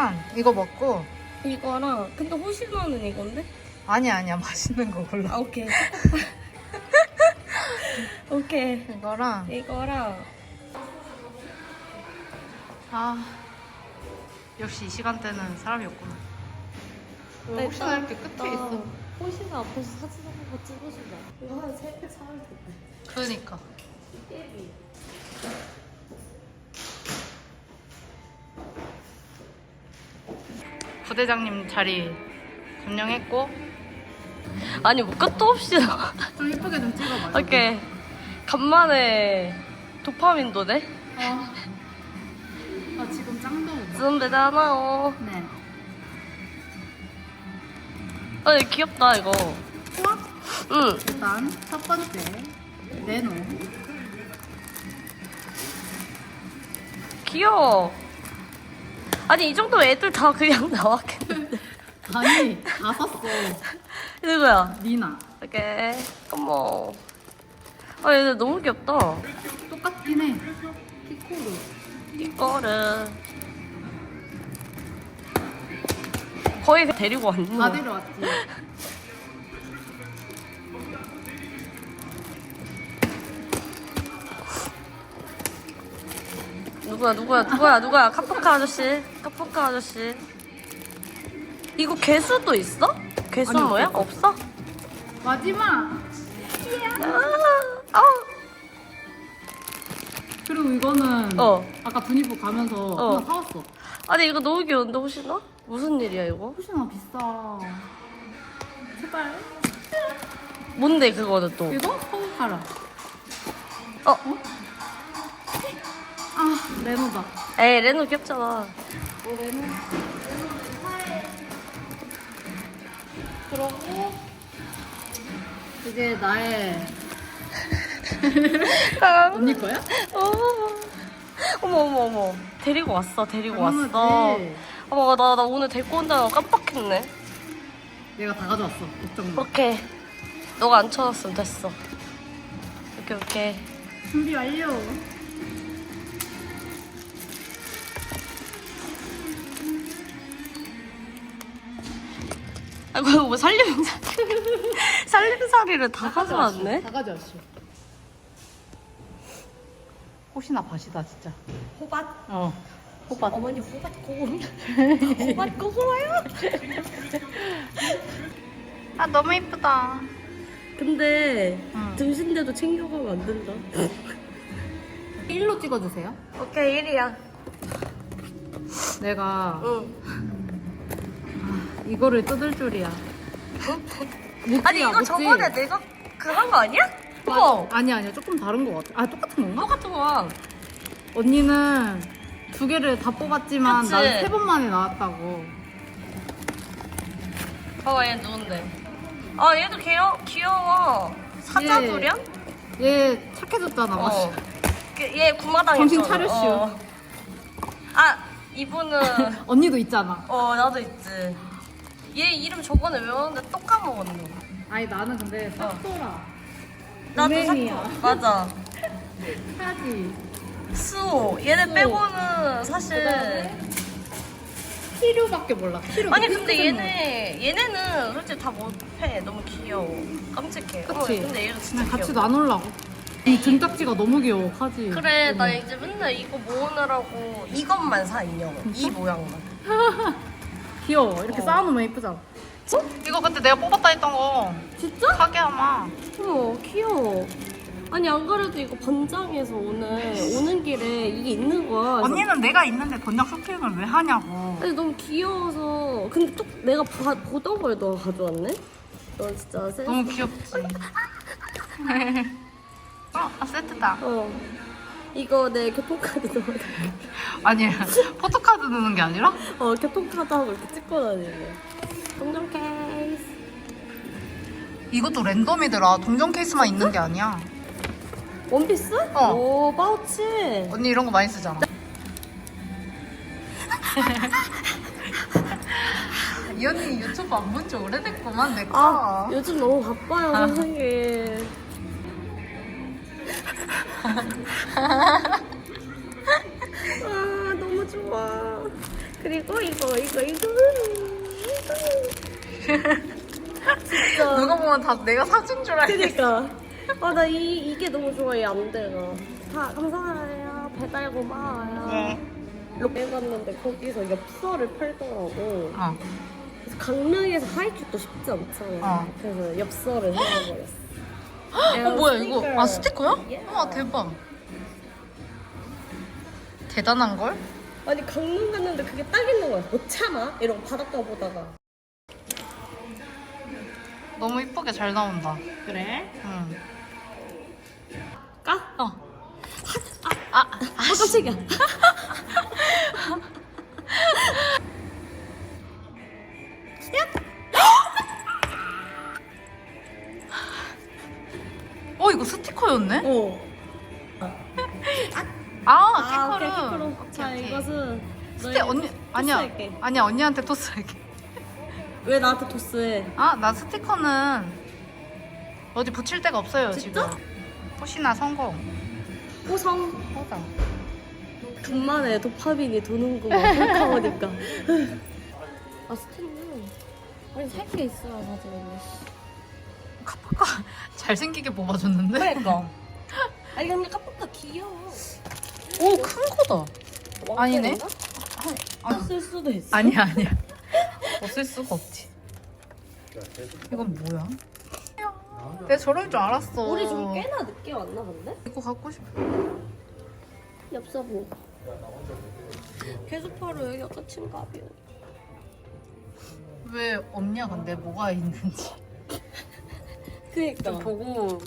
일단 이거 먹고 이거랑 근데 호시노는 이건데? 아니야 아니야 맛있는 거 골라. 아 오케이. 오케이. 이거랑 이거랑 아 역시 이 시간대는 사람이 없구나. 왜 혹시나 이렇게 끝에 있어? 호시노 앞에서 사진 한번 찍어주자. 이거 한 세개 사면 된대. 그러니까. 깨비. 부대장님 자리 점령했고 아니 뭐 끝도 없이 나와. 좀 이쁘게 좀 찍어봐. 오케이. 간만에 도파민 도네. 아, 아 지금 짱도. 좀 대단하오. 네. 아 이거 귀엽다 이거. 좋아. 응. 일단 첫 번째 네노. 귀여워. 아니 이 정도면 애들 다 그냥 나왔겠는데. 아니 다 샀어. 누구야? 니나. 오케이. 어머. 아 얘들 너무 귀엽다. 똑같긴 해. 피코르. 이거를 거의 데리고 왔는 다. 데려왔지. 누구야 누구야 누구야 누구야 카프카 아저씨 카프카 아저씨 이거 개수도 있어? 개수 아니, 뭐야? 없어. 마지막. 아, 아. 그리고 이거는 어. 아까 분이부 가면서 어. 하나 사왔어. 아니 이거 너무 귀여운데 혹시나? 무슨 일이야 이거? 혹시나 비싸. 제발. 뭔데 그거는 또? 이거 서울카라. 어? 아 레노다. 에이 레노 귀엽잖아 레노. 그러고 이게 나의 언니 거야? 어. 어머 어머 어머 데리고 왔어 데리고 왔어 당연하지. 어머 나, 나 오늘 데리고 온다는 거 깜빡했네 내가 다 가져왔어. 걱정 마. 오케이 너가 안 쳐놨으면 됐어 오케이 오케이 준비 완료. 아이고 뭐 살림살 살림살이를 다 가져왔네 다 가져왔어. 혹시나 밭이다 진짜. 호박 어. 호박. 어머니 호박 고운 호박 고구마요 아 너무 이쁘다. 근데 응. 등신대도 챙겨가면 안 된다 1로 찍어주세요. 오케이 1이야 내가 응 이거를 뜯을 줄이야. 아니 이거 못지? 저번에 내가 그 한 거 아니야? 어머 아니 아니야 조금 다른 것 같아. 아 똑같은 건가? 똑같은 거야 언니는 두 개를 다 뽑았지만 그치? 나는 세번 만에 나왔다고. 봐봐 얘 누군데 아 얘도 귀여, 귀여워 사자두련? 얘 착해졌잖아. 어. 그, 얘 구마당 정신. 차렸슈. 어. 아 이분은 언니도 있잖아. 어 나도 있지 얘 이름 저번에 외웠는데 또 까먹었네 아니 나는 근데 삭도라. 나도 은행이야. 맞아 하지. 수호 얘네 수호. 빼고는 사실 피류밖에 몰라. 피류. 아니 근데 얘네 얘네는 솔직히 다 못해 너무 귀여워 깜찍해 그치? 근데 얘도 진짜 그냥 같이 귀여워 나누려고. 이 등딱지가 너무 귀여워. 하지. 그래 나 이제 맨날 이거 모으느라고 이것만 사 인형을 이 모양만 귀여워. 이렇게 어. 쌓아놓으면 이쁘잖아. 이거 그때 내가 뽑았다 했던 거. 진짜? 카게야마. 어머 귀여워. 아니 안 그래도 이거 번장에서 오늘 오는 길에 이게 있는 거야. 그래서 언니는 내가 있는데 번역 쇼핑을 왜 하냐고. 아니 너무 귀여워서. 근데 또 내가 봐- 보던 걸 너가 가져왔네? 너 진짜 센스 너무 귀엽지. 어, 아, 세트다. 어 이거 내 교통카드 넣어 아니 포토카드 넣는 게 아니라? 어 교통카드 하고 이렇게 찍고 다니고 동전 케이스. 이것도 랜덤이더라. 동전 케이스만 있는 게 아니야. 원피스? 어. 오 파우치. 언니 이런 거 많이 쓰잖아. 이 언니 유튜브 안 본 지 오래됐구만 내거. 아, 요즘 너무 바빠요, 선생님. 아, 너무 좋아. 그리고 이거, 이거, 이거. 진짜. 누가 보면 다 내가 사준 줄 알겠어 그니까. 아, 나 이, 이게 너무 좋아, 이 안대가. 다, 감사해요. 배달 고마워요. 네. 롯데 갔는데 거기서 엽서를 팔더라고. 어. 그래서 강릉에서 하이킥도 쉽지 않잖아. 어. 그래서 엽서를 사버렸어. 어 뭐야 이거 아 스티커야? 예. 우와 대박 대단한 걸? 아니 강릉 갔는데 그게 딱 있는 거야. 못 참아? 이러고 바닷가 보다가. 너무 이쁘게 잘 나온다 그래? 응. 까? 어. 아, 아, 아 깜짝이야. 이거 스티커였네? 어. 아, 아, 오케이, 키커를. 키커로. 자, 이것은 스티 언니 아니야 토스할게. 아니야 언니한테 토스할게. 왜 나한테 토스해? 아 나 스티커는 어디 붙일 데가 없어요 진짜? 지금. 혹시나 성공. 호성 보자. 간만에 도파민이 도는구만. 생각하니까. 아 스탠은 아니 살게 있어야 사지. 잘생기게 뽑아줬는데. 그러니까. 아니 근데 카프카 귀여워. 오 큰 거다. 아니네. 아, 쓸 수도 있어. 아니야 아니야. 없을 수가 없지. 이건 뭐야? 내가 저럴 줄 알았어. 우리 좀 꽤나 늦게 왔나 본데? 이거 갖고 싶어. 엽서보. 계속 바로 여기가 끝인가비요. 왜 없냐 근데 뭐가 있는지 그니까. 좀 보고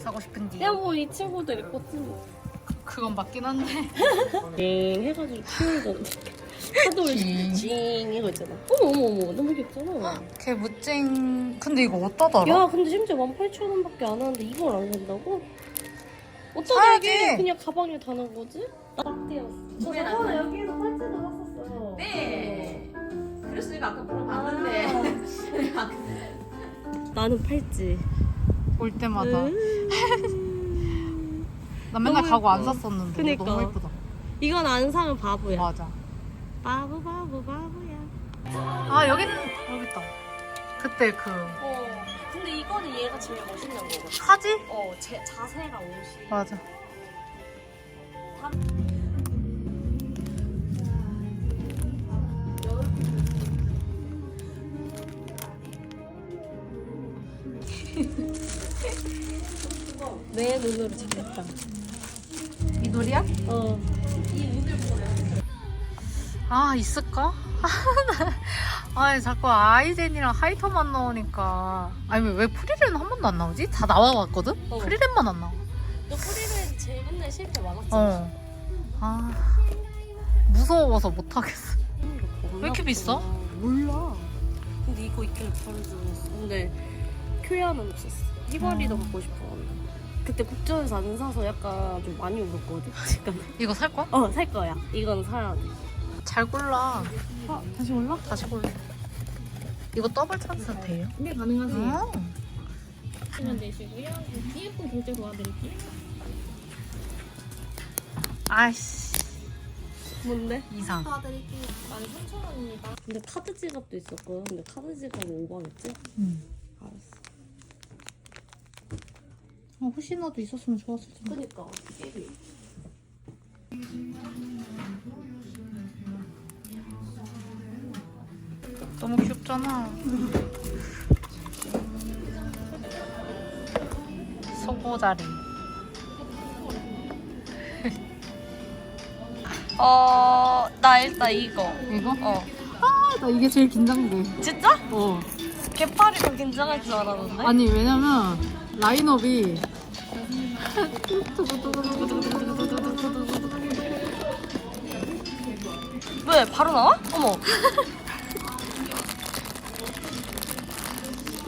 사고 싶은지. 야, 뭐 이 친구들 있거든. 뭐. 그건 맞긴 한데. 징 해가지고 키우잖아. 파도를 징. 징 이거 있잖아. 어머 어머 어머 너무 귀엽잖아. 걔 무쨍. 근데 이거 어디다 달아? 야 근데 심지어 18,000원밖에 안 하는데 이걸 안 산다고? 어쩌다 사야지. 이게 그냥 가방에 다는 거지? 딱 띄었어. 저 저번에 여기에서 팔찌도 샀었어요. 네. 그랬으니까 아까 물어봤는데. 나는 팔찌. 올 때마다. 음. 나 맨날 너무 가고 안 예뻐. 샀었는데 그니까. 너무 예쁘다. 이건 안 사면 바보야. 맞아. 바보 바보 바보야. 아 여기 여기 있다. 그때 그 어. 근데 이거는 얘가 제일 멋있는 거거든. 하지? 어, 제 자세랑 옷이. 맞아. 내 눈으로 잡혔다. 이 놀이야? 어. 아 있을까? 아 자꾸 아이젠이랑 하이퍼만 나오니까 아니 왜 프리랜 한 번도 안 나오지? 다 나와봤거든? 어. 프리랜만 안 나와 너 프리랜 제일 맨날 실패 많았잖아. 어. 아 무서워서 못하겠어 왜 이렇게 비싸? 몰라. 근데 이거 있길래 바로 주문했어. 근데 큐야는 없었어. 휘바리도 음. 갖고 싶었는데. 그때 국전에서 안 사서 약간 좀 많이 울었거든. 지금. 이거 살 거야? 어, 살 거야. 이건 사야 돼. 잘 골라 아, 다시 올라? 다시 골라 이거 더블 찬스 돼요? 네, 가능하세요. 음. 시간 되시고요. DF 결제 도와드릴게요. 아이씨 뭔데? 이상 도와드릴게요. 13,000원입니다. 근데 카드 지갑도 있었거든. 근데 카드 지갑은 오버했지? 음. 알았어. 어, 혹시나도 있었으면 좋았을 텐데 그니까. 깨비. 너무 귀엽잖아. 소고자리. 어, 나 일단 이거. 이거? 어. 아, 나 이게 제일 긴장돼. 진짜? 어. 개파리 좀 긴장할 줄 알았는데? 아니, 왜냐면 라인업이 왜? 바로 나와? 어머.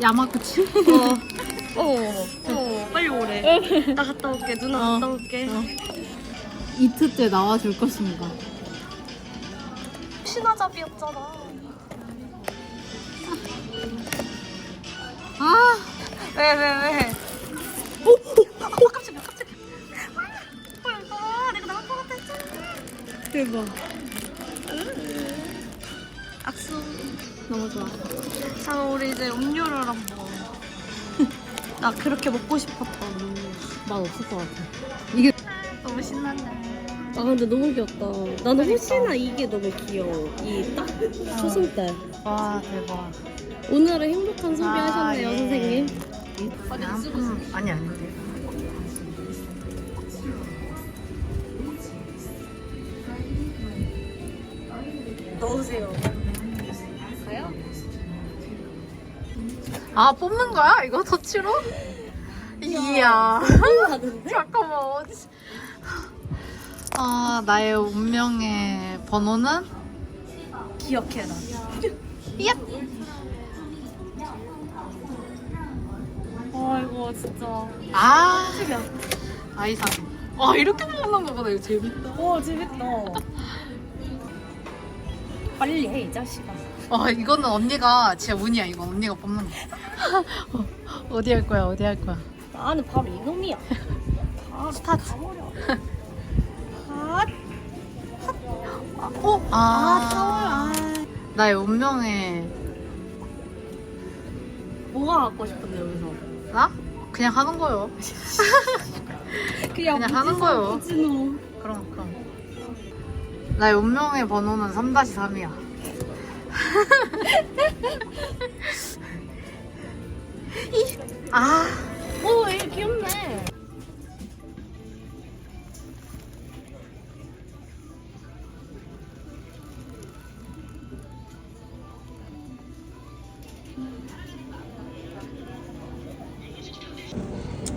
야마구치? 어. 어머, 어머. 빨리 오래. 나 갔다 올게. 누나 어. 갔다 올게. 어. 이트째 나와줄 것인가. 신화잡이였잖아. 아 왜, 왜, 왜? 대박. 악수. 너무 좋아. 자, 우리 이제 음료를 한번. 나 그렇게 먹고 싶었던 음료. 맛 없을 것 같아. 너무 신난다. 아 근데 너무 귀엽다. 나는 혹시나 이게 너무 귀여워. 이딱 초승달. 와 대박. 오늘은 행복한 소비 아, 하셨네요, 예. 선생님. 음, 아니 아닌 데. 넣으세요. 아 뽑는 거야? 이거 터치로? 이야. 잠깐만? 아 나의 운명의 번호는 기억해라. 아, 이거 진짜. 아 아이상. 와 이렇게 뽑는 거보다 이거 재밌다. 와, 재밌다. 빨리 해, 이 자식아. 와 이거는 언니가 진짜 운이야 이거 언니가 뽑는 거. 어디 할 거야 어디 할 거야? 나는 바로 이놈이야. 스타트. 아, 어? 아, 나의 운명의 뭐가 갖고 싶은데 여기서? 나? 그냥 하는 거요. 그냥, 그냥 하는 거요. 무진호. 나의 운명의 번호는 3-3이야. 아, 오, 얘 귀엽네.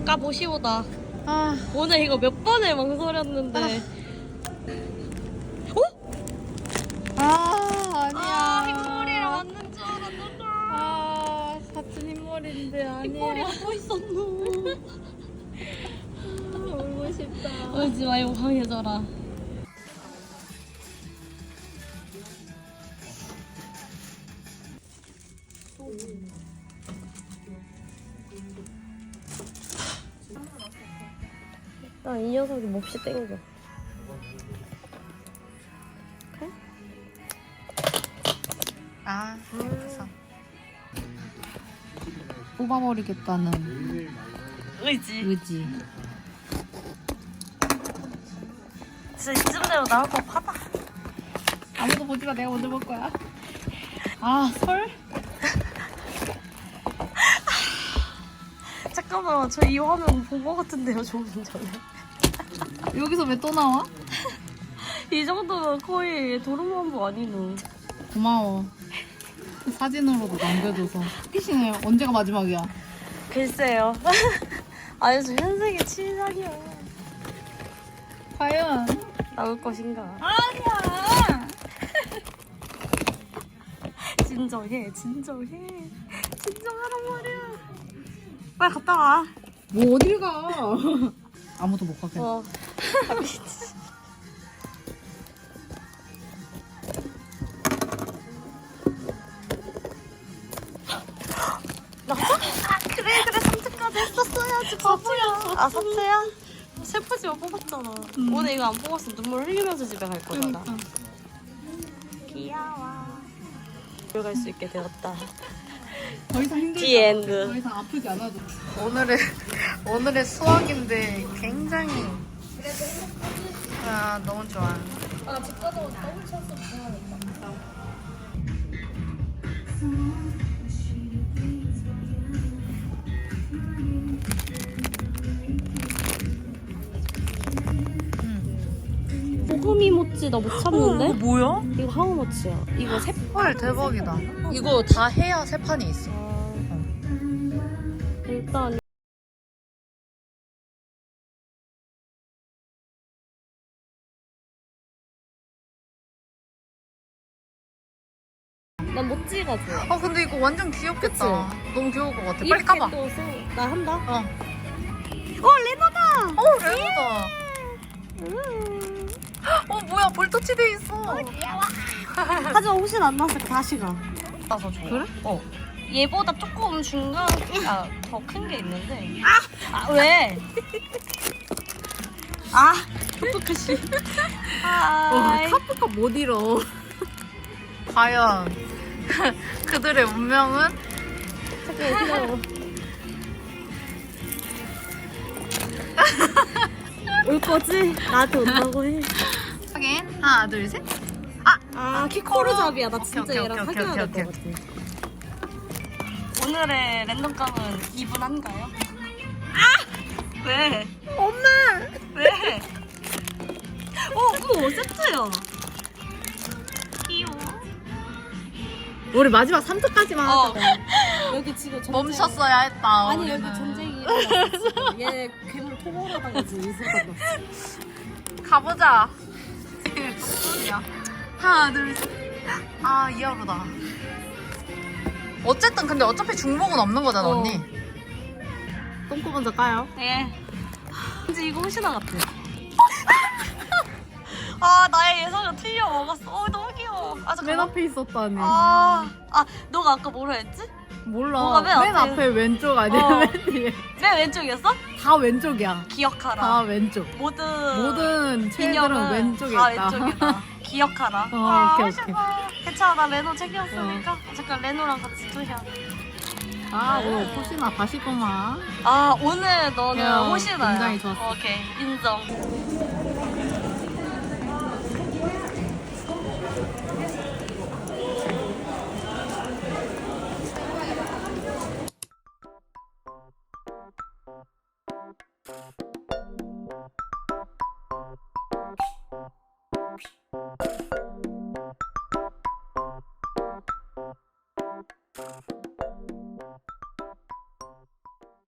까보시오다. 아, 오늘 이거 몇 번을 망설였는데. 아 울지 마요, 강해져라. 나이 녀석이 몹시 땡겨. 아, 그래서 뽑아버리겠다는 의지. 의지. 진짜 이쯤 되면 나올 것 같아. 아무도 보지 마. 내가 먼저 볼 거야. 아, 설? 잠깐만, 저 이 화면 본것 같은데요, 조금 전에. 여기서 왜 또 나와? 이 정도면 거의 도루묵도 아니노. 고마워. 사진으로도 남겨줘서. 피시네 언제가 마지막이야? 글쎄요. 아니, 저 현생의 친삭이야. 과연? 나올 것인가? 아니야. 진정해, 진정해. 진정하란 말이야. 빨리 갔다 와. 뭐 어딜 가? 아무도 못 가게. 어. 아, 그래, 그래, 3등까지 했었어야지, 바보야. 아, 사트야? 슬프지만 뽑았잖아. 오늘 이거 안 뽑았으면 눈물 흘리면서 집에 갈 거잖아. 그러니까. 귀여워. 들어갈 수 있게 되었다. 더 이상 힘들지 않아. 더 이상 아프지 않아도. 오늘의 오늘의 수학인데 굉장히 아 너무 좋아. 아, 집 가서 더블 찬스 좋아하니까. 모찌 나못 참는데? 뭐야? 이거 하우 모찌야. 이거 세 헐 대박이다. 이거 다 해야 세 판이 있어. 일단 난 모찌가 좋아. 아 근데 이거 완전 귀엽겠다. 너무 귀여울 것 같아. 빨리 까봐. 이렇게 또 생- 나 한다. 어. 어, 레나다! 어 레모다. 어 뭐야 볼터치 돼 있어. 하지만 혹시나 안 나왔을 때 다시 가. 나서 좋아. 그래? 어. 얘보다 조금 중간, 아, 더 큰 게 있는데. 아! 아, 왜? 아, 어떡하시. 아, 카프가 못 잃어. 과연 그들의 운명은? 올 거지? 나한테 온다고 해. 확인. 하나, 둘, 셋. 아, 키코르 잡이야. 나 진짜 오케이, 얘랑 오케이, 사귀어야 오케이, 될 것 같아. 오늘의 랜덤감은 이분한가요? 아! 왜? 엄마! 왜? 어, 어머, 세트야. 귀여워. 우리 마지막 3트까지만 어. 하자. 여기 지금 전쟁. 멈췄어야 했다. 아니, 우리는. 여기 전쟁이 일어났어. 얘 괴물 토벌하다가 지금 이 순간 났어. 가보자. 똥손이야. 하나, 둘, 셋. 아, 이하루다. 어쨌든 근데 어차피 중복은 없는 거잖아, 어. 언니. 똥꼬 먼저 까요? 네. 이제 이거 호시나 같아. 아, 나의 예상을 틀려 먹었어. 어, 너무 귀여워. 아, 맨 잠깐만. 앞에 있었다니. 아, 아, 너가 아까 뭐라 했지? 몰라. 뭐가 맨 맨 앞에- 앞에 왼쪽 아니야? 어. 맨 뒤에. 맨 왼쪽이었어? 다 왼쪽이야. 기억하라. 다 왼쪽. 모든 모든 체들은 인형은 왼쪽에 다 있다. 왼쪽이다. 기억하라. 어, 아, 오케이, 호시나. 괜찮아, 나 레노 챙겼으니까. 잠깐 레노랑 같이 투샷. 아, 오, 혹시나 다시구만. 아, 오늘 너는 야, 호시나야. 굉장히 좋았어. 오케이, 인정.